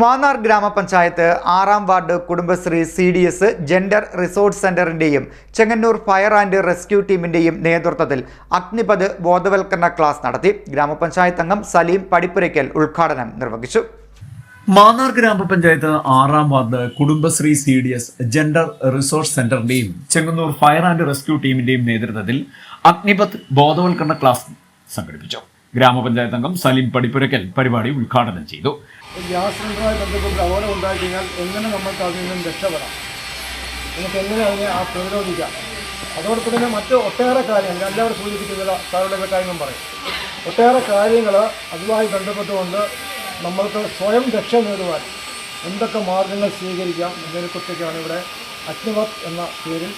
മാന്നാർ ഗ്രാമപഞ്ചായത്ത് ആറാം ward Kudumbashree C D S gender resort സെന്ററിന്റെയും Chengannur fire and rescue ടീമിന്റെയും നേതൃത്വത്തിൽ അഗ്നിപത് ബോധവൽക്കരണ ക്ലാസ് നടത്തി ഗ്രാമപഞ്ചായത്ത് അംഗം സലീം പടിപ്പുരയ്ക്കൽ ഉദ്ഘാടനം നിർവഹിച്ചു. മാന്നാർ ഗ്രാമപഞ്ചായത്ത് ആറാം ward Kudumbashree C D S gender resource സെന്ററിന്റെയും Chengannur fire and rescue ടീമിന്റെയും നേതൃത്വത്തിൽ അഗ്നിപത് ബോധവൽക്കരണ ക്ലാസ് സംഘടിപ്പിച്ചു. ഗ്രാമപഞ്ചായത്ത് അംഗം സലീം പടിപ്പുരക്കൽ പരിപാടി ഉദ്ഘാടനം ചെയ്തു. ഗ്യാസ് സിലിണ്ടറുമായി ബന്ധപ്പെട്ട് അപകടം ഉണ്ടായി കഴിഞ്ഞാൽ എങ്ങനെ നമുക്ക് അതിൽ നിന്നും രക്ഷപ്പെടാം? നമുക്ക് എങ്ങനെ അതിനെ ആ പ്രതിരോധിക്കാം? അതോടൊപ്പം തന്നെ മറ്റ് ഒട്ടേറെ കാര്യങ്ങൾ എല്ലാവരും സൂചിപ്പിക്കുന്ന സാറുടെ കാര്യങ്ങളും പറയും. ഒട്ടേറെ കാര്യങ്ങൾ അതുമായി ബന്ധപ്പെട്ടുകൊണ്ട് നമ്മൾക്ക് സ്വയം രക്ഷ നേടുവാൻ എന്തൊക്കെ മാർഗങ്ങൾ സ്വീകരിക്കാം എന്നതിനെക്കുറിച്ചൊക്കെയാണ് ഇവിടെ അഗ്നിവത് എന്ന പേരിൽ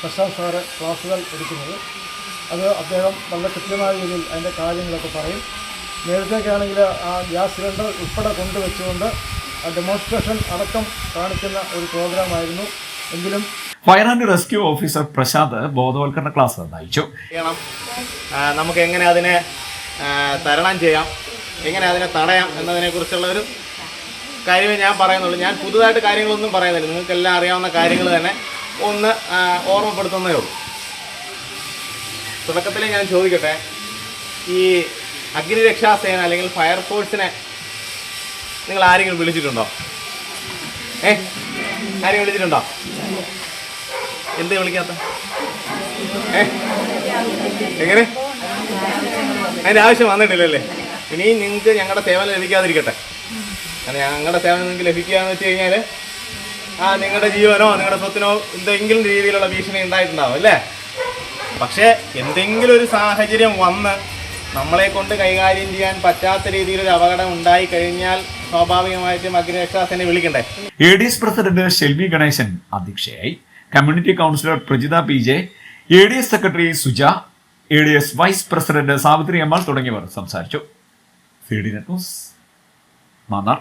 പ്രശാന്ത് സാറ് ക്ലാസ്സുകൾ എടുക്കുന്നത്. അത് അദ്ദേഹം വളരെ കൃത്യമായ രീതിയിൽ അതിന്റെ കാര്യങ്ങളൊക്കെ പറയും. നേരത്തേക്കാണെങ്കിൽ ആ ഗ്യാസ് സിലിണ്ടർ ഉൾപ്പെടെ കൊണ്ടുവച്ചുകൊണ്ട് ആ ഡെമോൺസ്ട്രേഷൻ അടക്കം കാണിക്കുന്ന ഒരു പ്രോഗ്രാമായിരുന്നു എങ്കിലും fire and rescue officer Prashant ബോധവൽക്കരണ ക്ലാസ് നയിച്ചു ചെയ്യണം. നമുക്ക് എങ്ങനെ അതിനെ തരണം ചെയ്യാം? എങ്ങനെ അതിനെ തടയാം എന്നതിനെക്കുറിച്ചുള്ള ഒരു കാര്യമേ ഞാൻ പറയുന്നുള്ളൂ. ഞാൻ പുതുതായിട്ട് കാര്യങ്ങളൊന്നും പറയുന്നില്ല. നിങ്ങൾക്കെല്ലാം അറിയാവുന്ന കാര്യങ്ങൾ തന്നെ ഒന്ന് ഓർമ്മപ്പെടുത്തുന്നേ ഉള്ളൂ. തുടക്കത്തിൽ ഞാൻ ചോദിക്കട്ടെ? ഈ അഗ്നിരക്ഷാസേന അല്ലെങ്കിൽ ഫയർഫോഴ്സിനെ നിങ്ങൾ ആരെങ്കിലും വിളിച്ചിട്ടുണ്ടോ? ഏ? ആരെയും വിളിച്ചിട്ടുണ്ടോ? എന്ത് വിളിക്കാത്ത? എങ്ങനെ? അതിന്റെ ആവശ്യം വന്നിട്ടില്ലല്ലേ? ഇനിയും നിങ്ങൾക്ക് ഞങ്ങളുടെ സേവനം ലഭിക്കാതിരിക്കട്ടെ. കാരണം ഞങ്ങളുടെ സേവനം നിങ്ങൾക്ക് ലഭിക്കുക എന്ന് വെച്ച് കഴിഞ്ഞാൽ ആ നിങ്ങളുടെ ജീവനോ നിങ്ങളുടെ സ്വത്തിനോ എന്തെങ്കിലും രീതിയിലുള്ള ഭീഷണി ഉണ്ടായിട്ടുണ്ടാവും അല്ലേ? പക്ഷേ എന്തെങ്കിലും ഒരു സാഹചര്യം വന്ന് നമ്മളെ കൊണ്ട് കൈകാര്യം ചെയ്യാൻ പറ്റാത്ത രീതിയിലൊരു അപകടം ഉണ്ടായി കഴിഞ്ഞാൽ സ്വാഭാവികമായിട്ടും അഗ്നിരക്ഷാസേനയെ വിളിക്കണ്ടേ? A D S president Shelvi Ganesan അധ്യക്ഷയായി community councillor Prajitha P J A D S secretary Suja A D S vice president Savithri Ammal തുടങ്ങിയവർ സംസാരിച്ചു. C D net news Mannar.